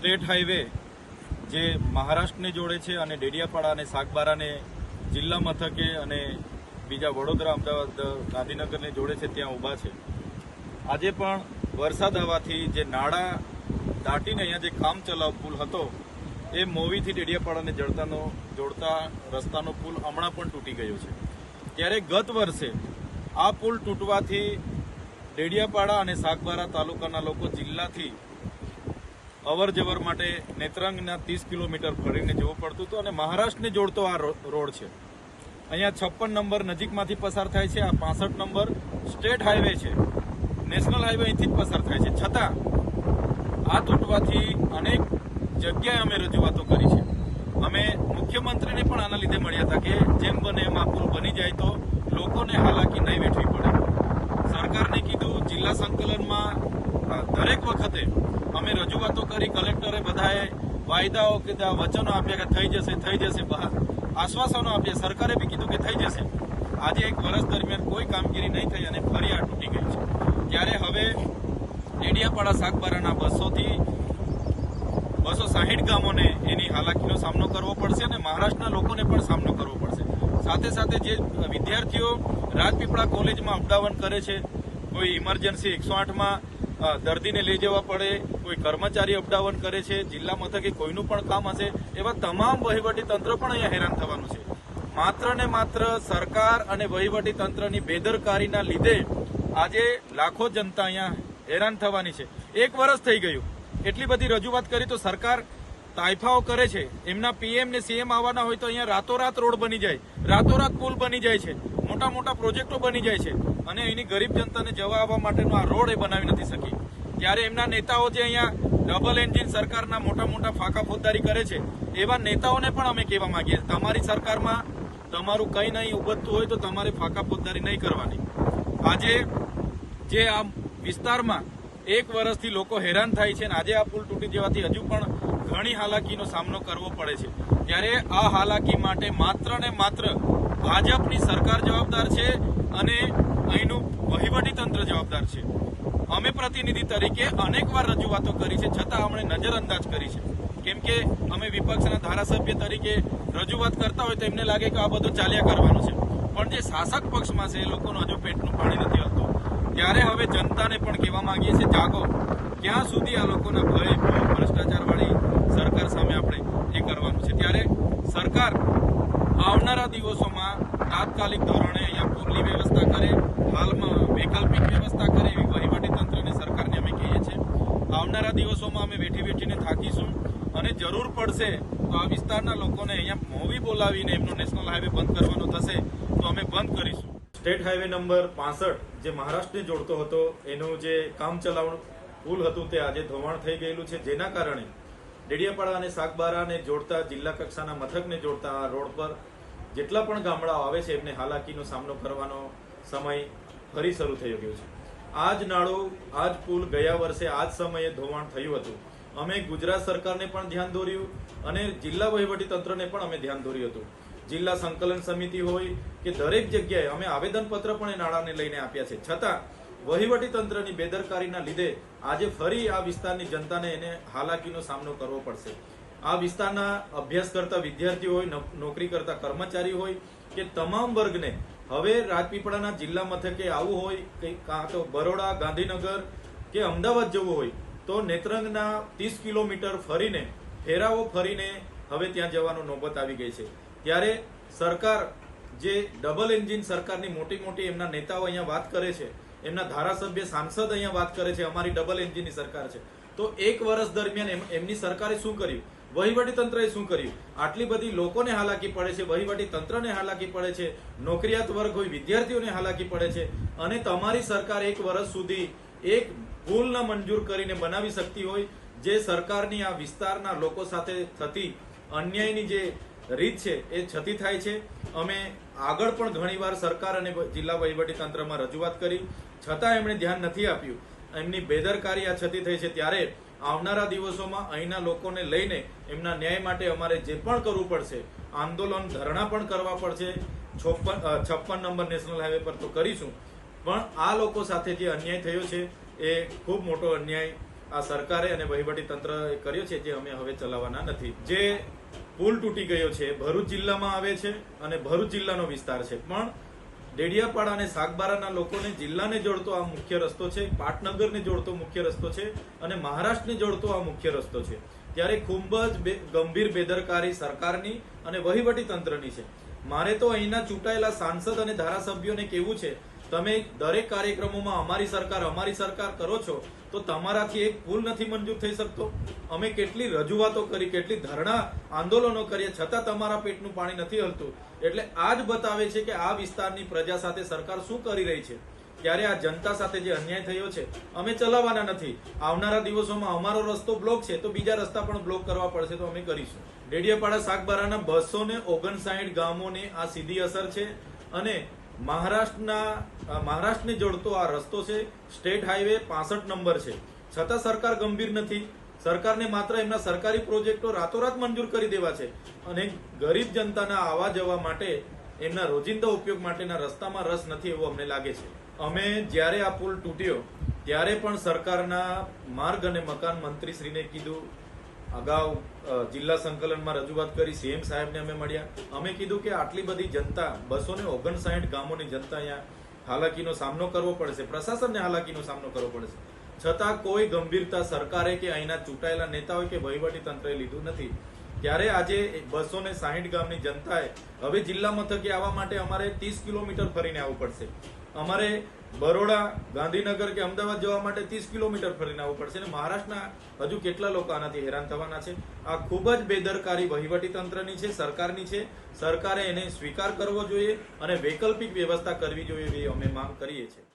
State highway જે મહારાષ્ટ્રને જોડે છે અને ડેડિયાપાડા અને સાગબારાને જિલ્લા મથકે અને બીજા વડોદરા, અમદાવાદ, ગાંધીનગરને જોડે છે, ત્યાં ઊભા છે. આજે પણ વરસાદ આવવાથી જે નાળા દાટીને અહીંયા જે કામ ચલાવ પુલ હતો, એ મોવીથી ડેડિયાપાડાને જડતાનો, જોડતા રસ્તાનો પુલ હમણાં પણ તૂટી ગયો છે. ત્યારે ગત વર્ષે આ પુલ તૂટવાથી ડેડિયાપાડા અને સાગબારા તાલુકાના લોકો જિલ્લાથી અવર જવર માટે નેત્રંગના ત્રીસ કિલોમીટર ફરીને જવું પડતું હતું અને મહારાષ્ટ્રને જોડતો આ રોડ છે. અહીંયા છપ્પન નંબર નજીકમાંથી પસાર થાય છે, આ પાસઠ નંબર સ્ટેટ હાઈવે છે. નેશનલ હાઈવે અહીંથી જ પસાર થાય છે. છતાં, આ તૂટવાથી અનેક જગ્યાએ અમે રજૂઆતો કરી છે. અમે મુખ્યમંત્રીને પણ આના લીધે મળ્યા હતા કે જેમ બને એમ આ પુલ બની જાય તો લોકોને હાલાકી નહીં વેઠવી પડે. સરકારને કીધું, જિલ્લા સંકલનમાં દરેક વખતે અમે રજૂઆતો કરી, કલેક્ટરે બધાએ વાયદાઓ કે વચનો આપ્યા કે થઈ જશે થઈ જશે આશ્વાસનો આપ્યા. સરકારે બી કીધું કે થઈ જશે. આજે એક વર્ષ દરમિયાન કોઈ કામગીરી નહીં થઈ અને ફરી આ તૂટી ગઈ છે. ત્યારે હવે ડેડિયાપાડા શાકબારાના બસોથી બસો સાહીઠ ગામોને એની હાલાકીનો સામનો કરવો પડશે અને મહારાષ્ટ્રના લોકોને પણ સામનો કરવો પડશે. સાથે સાથે જે વિદ્યાર્થીઓ રાજપીપળા કોલેજમાં અપડાવન કરે છે, કોઈ ઇમરજન્સી એકસો આઠમાં દર્દીને લઈ જવા પડે કોઈ કર્મચારી અપડાવન કરે છે, જિલ્લા મથકે કોઈનું પણ કામ હશે, એવા તમામ વહીવટી તંત્ર પણ અહીંયા હેરાન થવાનું છે. માત્ર ને માત્ર સરકાર અને વહીવટી તંત્રની બેદરકારીના લીધે આજે લાખો જનતા અહીંયા હેરાન થવાની છે. એક વર્ષ થઈ ગયું. એટલી બધી રજૂઆત કરી તો સરકાર તાઇફાઓ કરે છે. એમના પીએમ ને સીએમ આવવાના હોય તો અહીંયા રાતોરાત રોડ બની જાય. રાતોરાત પુલ બની જાય છે. મોટા મોટા પ્રોજેક્ટો બની જાય છે. અને એની ગરીબ જનતાને જવા આવવા માટેનો આ રોડ એ બનાવી નથી શકી. ત્યારે એમના નેતાઓ જે અહીંયા ડબલ એન્જિન સરકારના મોટા મોટા ફાંકા ફોજદારી કરે છે, એવા નેતાઓને પણ અમે કહેવા માંગીએ તમારી સરકારમાં તમારું કંઈ નહીં ઉભરતું હોય તો તમારે ફાંકા ફોજદારી નહીં કરવાની. આજે જે આ વિસ્તારમાં એક વર્ષથી લોકો હેરાન થાય છે અને આજે આ પુલ તૂટી જવાથી હજુ પણ ઘણી હાલાકીનો સામનો કરવો પડે છે. ત્યારે આ હાલાકી માટે માત્ર ને માત્ર ભાજપની સરકાર જવાબદાર છે અને અહીંનું વહીવટી તંત્ર જવાબદાર છે. અમે પ્રતિનિધિ તરીકે અનેકવાર રજૂઆતો કરી છે, છતાં અમને નજરઅંદાજ કરી છે. કેમ કે અમે વિપક્ષના ધારાસભ્ય તરીકે રજૂઆત કરતા હોય તો એમને લાગે કે આ બધું ચાલ્યા કરવાનું છે. પણ જે શાસક પક્ષમાં છે, એ લોકોનું હજુ પેટનું પાણી નથી હલતું. ત્યારે હવે જનતાને પણ કહેવા માંગીએ છીએ, જાગો. ક્યાં સુધી આ લોકોના ભય ભ્રષ્ટાચારવાળી સરકાર સામે આપણે એ કરવાનું છે? ત્યારે સરકાર આવનારા દિવસોમાં તાત્કાલિક ધોરણે અહીંયા પૂરની વ્યવસ્થા કરે, હાલમાં વૈકલ્પિક વ્યવસ્થા કરે એવી વહીવટી તંત્રને સરકારને અમે કહીએ છીએ આવનારા દિવસોમાં અમે વેઠી વેઠીને થાકીશું અને જરૂર પડશે તો આ વિસ્તારના લોકોને અહીંયા મોવી બોલાવીને એમનો નેશનલ હાઈવે બંધ કરવાનો થશે, તો અમે બંધ કરીશું. સ્ટેટ હાઈવે નંબર પાસઠ જે મહારાષ્ટ્રને જોડતો હતો, એનું જે કામ ચલાવણ પુલ હતું તે આજે ધોવાણ થઈ ગયેલું છે, જેના કારણે ડેડિયાપાડા અને સાગબારાને જોડતા, જિલ્લા કક્ષાના મથકને જોડતા આ રોડ પર જેટલા પણ ગામડાઓ આવે છે, એમને હાલાકીનો સામનો કરવાનો સમય ફરી શરૂ થઈ ગયો છે. આ જ નાળું આ જ પુલ ગયા વર્ષે આ જ સમયે ધોવાણ થયું હતું. અમે ગુજરાત સરકારને પણ ધ્યાન દોર્યું અને જિલ્લા તંત્રને પણ અમે ધ્યાન દોર્યું હતું. જિલ્લા સંકલન સમિતિ હોય કે દરેક જગ્યાએ અમે આવેદનપત્ર પણ એ નાણાંને લઈને આપ્યા છે. છતાં વહીવટી તંત્રની બેદરકારીના લીધે આજે ફરી આ વિસ્તારની જનતાને એને હાલાકીનો સામનો કરવો પડશે. આ વિસ્તારના અભ્યાસ કરતા વિદ્યાર્થીઓ હોય નોકરી કરતા કર્મચારી હોય કે તમામ વર્ગને હવે રાજપીપળાના જિલ્લા મથકે આવવું હોય કે કાં તો બરોડા, ગાંધીનગર કે અમદાવાદ જવું હોય, તો નેત્રંગના ત્રીસ કિલોમીટર ફરીને ફેરાવો ફરીને હવે ત્યાં જવાનો નોબત આવી ગઈ છે. ત્યારે સરકાર, જે ડબલ એન્જિન સરકારની મોટી મોટી એમના નેતાઓ અહીંયા વાત કરે છે, એમના ધારાસભ્ય સાંસદ અહીંયા વાત કરે છે, અમારી ડબલ એન્જિનની સરકાર છે. તો એક વર્ષ દરમિયાન એમ- એમની સરકારે શું કર્યું? વહીવટી તંત્રએ શું કર્યું? આટલી બધી લોકોને હાલાકી પડે છે વહીવટી તંત્રને હાલાકી પડે છે, નોકરિયાત વર્ગ હોય, વિદ્યાર્થીઓને હાલાકી પડે છે, અને તમારી સરકાર એક વર્ષ સુધી એક ભૂલ ન મંજૂર કરીને બનાવી શકતી હોય, જે સરકારની આ વિસ્તારના લોકો સાથે થતી અન્યાયની જે રીત છે, એ છતી થાય છે. અમે આગળ પણ ઘણીવાર સરકાર અને જિલ્લા વહીવટી તંત્રમાં રજૂઆત કરી. છતાં એમણે ધ્યાન નથી આપ્યું. એમની બેદરકારી આ છતી થઈ છે. ત્યારે આવનારા દિવસોમાં અહીંના લોકોને લઈને એમના ન્યાય માટે અમારે જે પણ કરવું પડશે, આંદોલન ધરણા પણ કરવા પડશે. છપ્પન છપ્પન નંબર નેશનલ હાઈવે પર તો કરીશું. પણ આ લોકો સાથે જે અન્યાય થયો છે, એ ખૂબ મોટો અન્યાય આ સરકારે અને વહીવટી તંત્રએ કર્યો છે, જે અમે હવે ચલાવવાના નથી. જે પુલ તૂટી ગયો છે, ભરૂચ જિલ્લામાં આવે છે અને ભરૂચ જિલ્લાનો વિસ્તાર છે. પણ ડેડિયાપાડા અને સાગબારાના લોકોને જિલ્લાને જોડતો આ મુખ્ય રસ્તો છે, પાટનગરને જોડતો મુખ્ય રસ્તો છે અને મહારાષ્ટ્રને જોડતો આ મુખ્ય રસ્તો છે. ત્યારે ખૂબ જ ગંભીર બેદરકારી સરકારની અને વહીવટી તંત્રની છે. મારે તો અહીંના ચૂંટાયેલા સાંસદ અને ધારાસભ્યોને કેવું છે, તમે દરેક કાર્યક્રમોમાં અમારી સરકાર અમારી સરકાર કરો છો, તો તમારાથી એક ભૂલ નથી મંજૂર થઈ શકતો? અમે કેટલી રજૂઆતો કરી, કેટલી ધરણા આંદોલનો કરીએ છતાં તમારા પેટનું પાણી નથી હલતું. એટલે આ જ બતાવે છે કે આ વિસ્તારની પ્રજા સાથે સરકાર શું કરી રહી છે? ત્યારે આ જનતા સાથે જે અન્યાય થયો છે, અમે ચલાવવાના નથી. આવનારા દિવસોમાં અમારો રસ્તો બ્લોક છે, તો બીજા રસ્તા પણ બ્લોક કરવા પડશે તો અમે કરીશું. ડેડિયાપાડા શાકબારાના બસો ને ઓગણસાઠ ગામોને આ સીધી અસર છે અને મહારાષ્ટ્રના મહારાષ્ટ્રને જોડતો આ રસ્તો છે, સ્ટેટ હાઈવે પાસઠ નંબર છે. છતાં સરકાર ગંભીર નથી. સરકારને માત્ર એમના સરકારી પ્રોજેક્ટો રાતોરાત મંજૂર કરી દેવા છે અને ગરીબ જનતાના આવવા જવા માટે એમના રોજિંદા ઉપયોગ માટેના રસ્તામાં રસ નથી એવું અમને લાગે છે. અમે જ્યારે આ પુલ તૂટ્યો, ત્યારે પણ સરકારના માર્ગ અને મકાન મંત્રીશ્રીને કીધું, અગાઉ જિલ્લા સંકલનમાં રજૂઆત કરી, સીએમ સાહેબને અમે મળ્યા. અમે કીધું કે આટલી બધી જનતા બસો ને ઓગણસાઠ ગામોની જનતા અહીંયા હાલાકીનો સામનો કરવો પડશે. પ્રશાસનને હાલાકીનો સામનો કરવો પડશે. છતાં કોઈ ગંભીરતા સરકારે કે અહીંના ચૂંટાયેલા નેતાઓએ કે વહીવટી તંત્રએ લીધું નથી. ત્યારે આજે બસો ને સાહીઠ ગામની જનતાએ હવે જિલ્લા મથકે આવવા માટે અમારે ત્રીસ કિલોમીટર ફરીને આવવું પડશે. અમારે બરોડા, ગાંધીનગર કે અમદાવાદ જવા માટે ત્રીસ કિલોમીટર ફરીને આવવું પડશે અને મહારાષ્ટ્રના હજુ કેટલા લોકો આનાથી હેરાન થવાના છે? આ ખૂબ જ બેદરકારી વહીવટી તંત્રની છે, સરકારની છે. સરકારે એને સ્વીકાર કરવો જોઈએ અને વૈકલ્પિક વ્યવસ્થા કરવી જોઈએ એવી અમે માંગ કરીએ છીએ.